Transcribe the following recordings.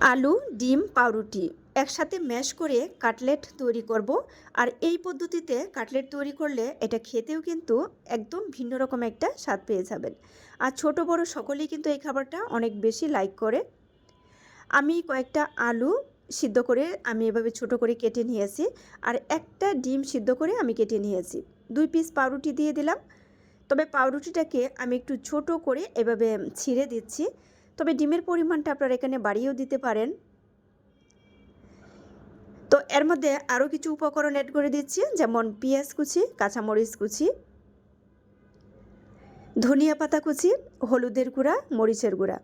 আলু, ডিম, পাউরুটি একসাথে ম্যাশ করে কাটলেট তৈরি করব। আর এই পদ্ধতিতে কাটলেট তৈরি করলে এটা খেতেও কিন্তু একদম ভিন্ন রকম একটা স্বাদ পেয়ে যাবেন। আর ছোট, বড় সকলেই কিন্তু এই খাবারটা অনেক বেশি লাইক করে। আমি কয়েকটা আলু সিদ্ধ করে আমি এভাবে ছোট করে কেটে নিয়েছি। আর একটা ডিম সিদ্ধ করে আমি কেটে নিয়েছি। দুই পিস পাউরুটি দিয়ে দিলাম। তবে পাউরুটিটাকে আমি একটু ছোট করে এভাবে ছিঁড়ে দিচ্ছি। তবে ডিমের পরিমাণটা আপনারা এখানে বাড়িয়েও দিতে পারেন। তো এর মধ্যে আরও কিছু উপকরণ অ্যাড করে দিচ্ছি, যেমন পেঁয়াজ কুচি, কাঁচামরিচ কুচি, ধনিয়া পাতা কুচি, হলুদের গুঁড়া, মরিচের গুঁড়া।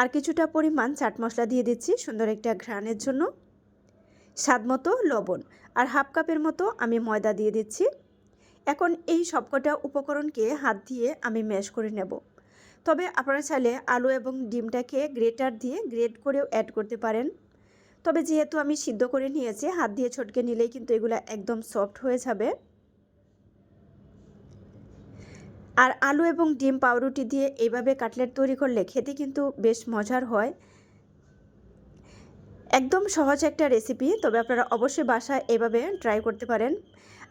আর কিছুটা পরিমাণ চাট মশলা দিয়ে দিচ্ছি সুন্দর একটা ঘ্রাণের জন্য। স্বাদ মতো লবণ। আর হাফ কাপের মতো আমি ময়দা দিয়ে দিচ্ছি। এখন এই সবকটা উপকরণকে হাত দিয়ে আমি ম্যাশ করে নেব। তবে আপনারা চাইলে আলু এবং ডিমটাকে গ্রেটার দিয়ে গ্রেট করেও অ্যাড করতে পারেন। তবে যেহেতু আমি সিদ্ধ করে নিয়েছি, হাত দিয়ে ছটকে নিলেই কিন্তু এগুলো একদম সফট হয়ে যাবে। আর আলু এবং ডিম পাউরুটি দিয়ে এইভাবে কাটলেট তৈরি করলে খেতে কিন্তু বেশ মজার হয়। একদম সহজ একটা রেসিপি তবে আপনারা অবশ্যই বাসায় এভাবে ট্রাই করতে পারেন।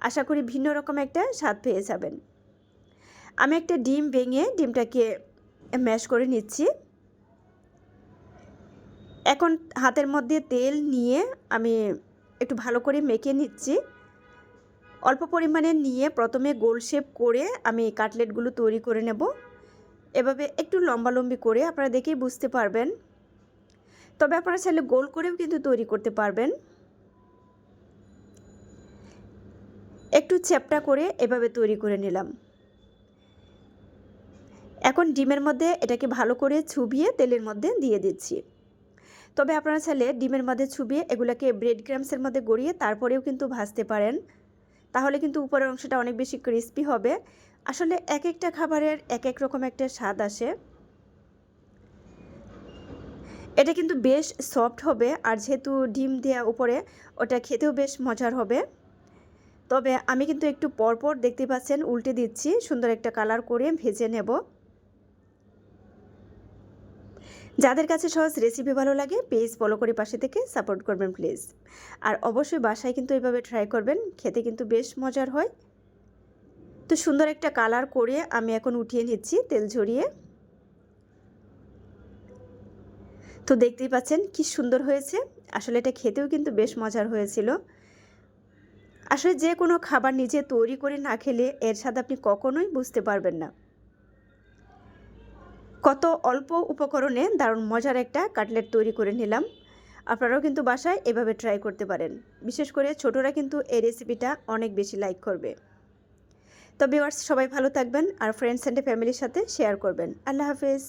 আশা করি ভিন্ন রকম একটা স্বাদ পেয়ে যাবেন। আমি একটা ডিম ভেঙে ডিমটাকে ম্যাশ করে নিচ্ছি। এখন হাতের মধ্যে তেল নিয়ে আমি একটু ভালো করে মেখে নিচ্ছি। অল্প পরিমাণে নিয়ে প্রথমে গোল শেপ করে আমি কাটলেটগুলো তৈরি করে নেব। এভাবে একটু লম্বালম্বি করে আপনারা দেখেই বুঝতে পারবেন। তবে আপনারা চাইলে গোল করেও কিন্তু তৈরি করতে পারবেন। একটু চ্যাপটা করে এভাবে তৈরি করে নিলাম। এখন ডিমের মধ্যে এটাকে ভালো করে ছুবিয়ে তেলের মধ্যে দিয়ে দিচ্ছি। তবে আপনারা চাইলে ডিমের মধ্যে ছুবিয়ে এগুলোকে ব্রেড ক্রামসের মধ্যে গড়িয়ে তারপরেও কিন্তু ভাজতে পারেন। তাহলে কিন্তু উপরের অংশটা অনেক বেশি ক্রিস্পি হবে। আসলে এক একটা খাবারের এক এক রকম একটা স্বাদ আসে। এটা কিন্তু বেশ সফট হবে আর যেহেতু ডিম দেওয়া উপরে, ওটা খেতেও বেশ মজার হবে। তবে আমি কিন্তু একটু পরপর দেখতে পাচ্ছেন, উল্টে দিচ্ছি, সুন্দর একটা কালার করে ভেজে নেব। যাদের কাছে সহজ রেসিপি ভালো লাগে পেজ ফলো করে পাশে থেকে সাপোর্ট করবেন প্লিজ আর অবশ্যই বাসায় কিন্তু এইভাবে ট্রাই করবেন, খেতে কিন্তু বেশ মজার হয়। তো সুন্দর একটা কালার করে আমি এখন উঠিয়ে নিচ্ছি তেল ঝরিয়ে। তো দেখতেই পাচ্ছেন কি সুন্দর হয়েছে। আসলে এটা খেতেও কিন্তু বেশ মজার হয়েছিল। আসলে যে কোনো খাবার নিজে তৈরি করে না খেলে এর স্বাদ আপনি কখনোই বুঝতে পারবেন না। কত অল্প উপকরণে দারুণ মজার একটা কাটলেট তৈরি করে নিলাম। আপনারাও কিন্তু বাসায় এভাবে ট্রাই করতে পারেন। বিশেষ করে ছোটরা কিন্তু এই রেসিপিটা অনেক বেশি লাইক করবে। তো ভিউয়ার্স সবাই ভালো থাকবেন আর ফ্রেন্ডস অ্যান্ড ফ্যামিলির সাথে শেয়ার করবেন। আল্লাহ হাফেজ।